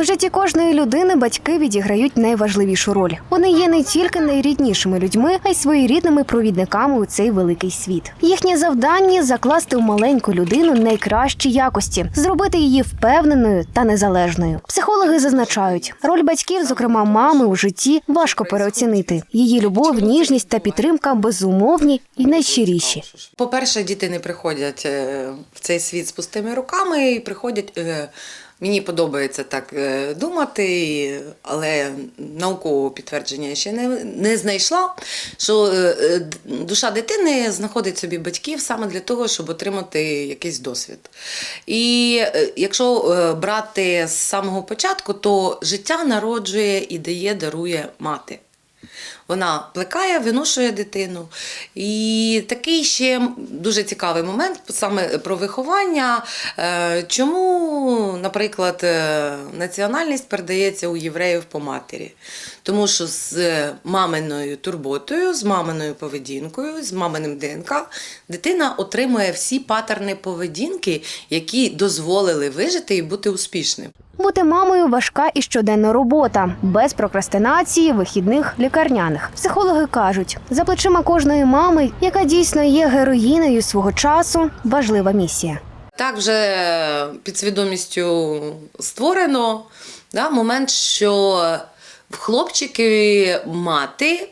В житті кожної людини батьки відіграють найважливішу роль. Вони є не тільки найріднішими людьми, а й своєрідними провідниками у цей великий світ. Їхнє завдання закласти у маленьку людину найкращі якості, зробити її впевненою та незалежною. Психологи зазначають, роль батьків, зокрема мами, у житті важко переоцінити. Її любов, ніжність та підтримка безумовні і найщиріші. По-перше, діти не приходять е, в цей світ з пустими руками і приходять. Мені подобається так е, думати, але наукового підтвердження я ще не, не знайшла, що е, е, душа дитини знаходить собі батьків саме для того, щоб отримати якийсь досвід. І якщо брати з самого початку, то життя народжує і дає, дарує мати. Вона плекає, виношує дитину. І такий ще дуже цікавий момент саме про виховання. Е, Чому, наприклад, е, національність передається у євреїв по матері? Тому що з маминою турботою, з маминою поведінкою, з маминим ДНК дитина отримує всі патерни поведінки, які дозволили вижити і бути успішним. Бути мамою важка і щоденна робота, без прокрастинації, вихідних, лікарняних. Психологи кажуть, за плечима кожної мами, яка дійсно є героїнею свого часу, важлива місія. Так вже підсвідомістю створено да, момент, що в хлопчики мати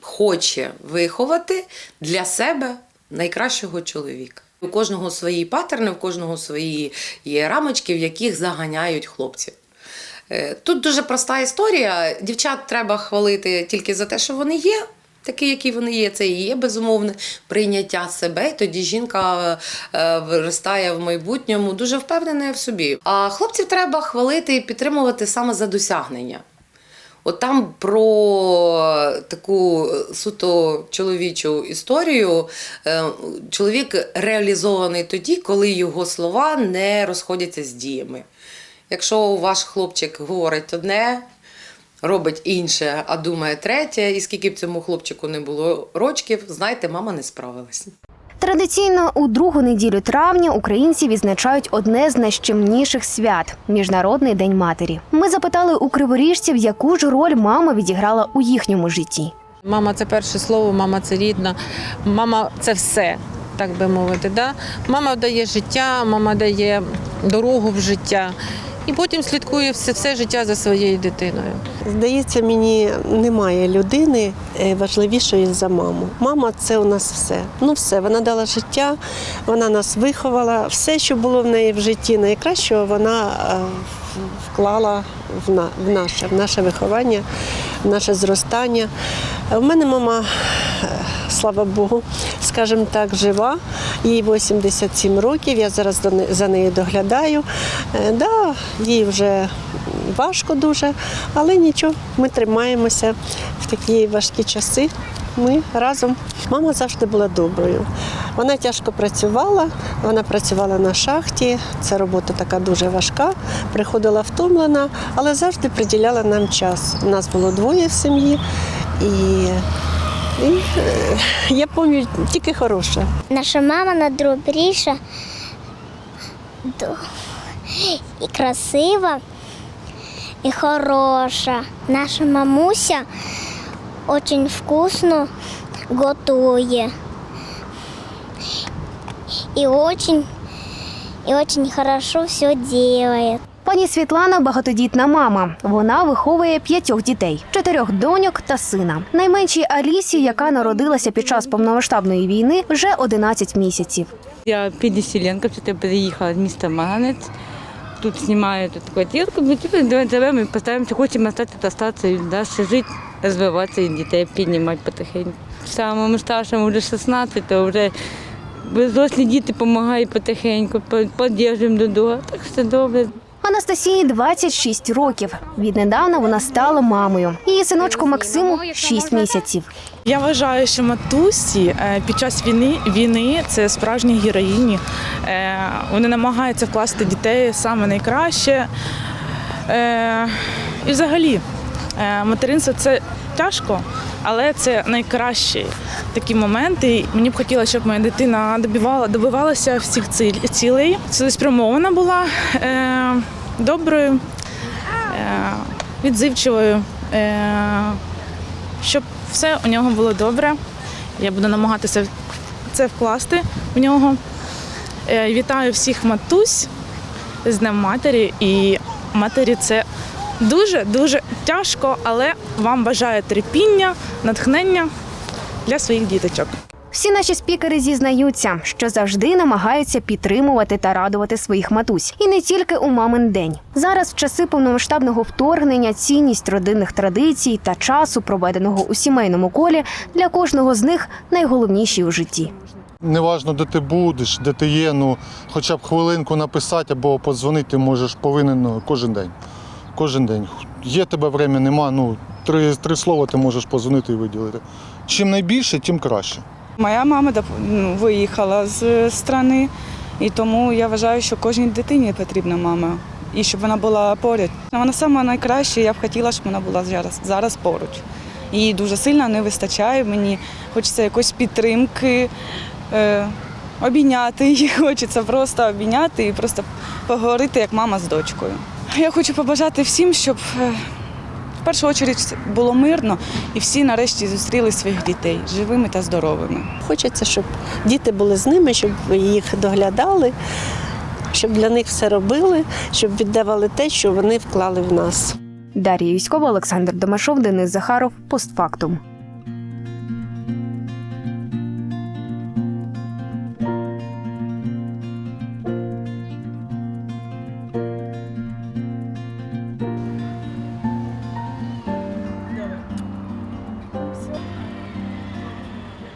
хоче виховати для себе найкращого чоловіка. У кожного свої патерни, у кожного свої є рамочки, в яких заганяють хлопців. Е, Тут дуже проста історія. Дівчат треба хвалити тільки за те, що вони є. Такі, які вони є, це і є безумовне прийняття себе. І тоді жінка е, виростає в майбутньому дуже впевненою в собі. А хлопців треба хвалити і підтримувати саме за досягнення. От там про таку суто чоловічу історію. Е, Чоловік реалізований тоді, коли його слова не розходяться з діями. Якщо ваш хлопчик говорить одне, робить інше, а думає третє, і скільки б цьому хлопчику не було рочків, знайте, мама не справилась. Традиційно у другу неділю травня українці відзначають одне з найщемніших свят Міжнародний день матері. Ми запитали у криворіжців, яку ж роль мама відіграла у їхньому житті. Мама це перше слово, мама це рідна, мама це все, так би мовити. Да? Мама дає життя, мама дає дорогу в життя. І потім слідкує все, все життя за своєю дитиною. Здається, мені немає людини е, важливішої за маму. Мама це у нас все. Ну все, вона дала життя, вона нас виховала. Все, що було в неї в житті найкращого, вона е, вклала в на- в наше, в наше виховання, в наше зростання. У мене мама, е, слава Богу, скажімо так, жива. Їй 87 років. Я зараз за нею доглядаю. Е, Да, їй вже важко дуже, але нічого, ми тримаємося в такі важкі часи. Ми разом. Мама завжди була доброю. Вона тяжко працювала, вона працювала на шахті. Це робота така дуже важка. Приходила втомлена, але завжди приділяла нам час. У нас було двоє в сім'ї, і, я пам'ятаю тільки хороше. Наша мама найдобріша і красива, і хороша. Наша мамуся дуже вкусно готує. І очень, і очень хорошо все делает. Пані Світлана багатодітна мама. Вона виховує п'ятьох дітей: чотирьох доньок та сина. Найменшій Алісі, яка народилася під час повномасштабної війни, вже 11 місяців. Я переселенка, все приїхала з міста Маганець. Тут знімаю тут тілку, ми типу, живемо і постараємося, хочемо остати тут остатися далі жити, розвиватися і дітей піднімати потихеньку. Самому старшому вже 16, то вже взрослі діти допомагають потихеньку, підтримуємо до друга. Так все добре. Анастасії 26 років. Віднедавна вона стала мамою. Її синочку Максиму 6 місяців. Я вважаю, що матусі е, під час війни війни це справжні героїні. Е, Вони намагаються вкласти дітей саме найкраще. Е, І взагалі, материнство це тяжко, але це найкращі такі моменти. Мені б хотілося, щоб моя дитина добивала, добивалася всіх цілей. Цілеспрямована була е, доброю. відзивчивою, е, щоб все у нього було добре. Я буду намагатися це вкласти в нього. Е, Вітаю всіх матусь з Днем матері. І матері це дуже-дуже тяжко, але вам бажаю терпіння, натхнення для своїх діточок. Всі наші спікери зізнаються, що завжди намагаються підтримувати та радувати своїх матусь, і не тільки у мамин день. Зараз, в часи повномасштабного вторгнення, цінність родинних традицій та часу, проведеного у сімейному колі, для кожного з них найголовніші у житті. Неважно, де ти будеш, де ти є, ну хоча б хвилинку написати або подзвонити можеш повинен ну, кожен день. Кожен день. Є тебе время, нема, ну три, три слова ти можеш позвонити і виділити. Чим найбільше, тим краще. Моя мама ну, виїхала з країни, і тому я вважаю, що кожній дитині потрібна мама. І щоб вона була поряд. Вона сама найкраща, я б хотіла, щоб вона була зараз, зараз поруч. Їй дуже сильно не вистачає. Мені хочеться якоїсь підтримки, е, обійняти її. Хочеться просто обійняти і просто поговорити як мама з дочкою. Я хочу побажати всім, щоб е, в першу чергу було мирно і всі нарешті зустріли своїх дітей живими та здоровими. Хочеться, щоб діти були з ними, щоб їх доглядали, щоб для них все робили, щоб віддавали те, що вони вклали в нас. Дар'я Юськова, Олександр Домашов, Денис Захаров. Постфактум.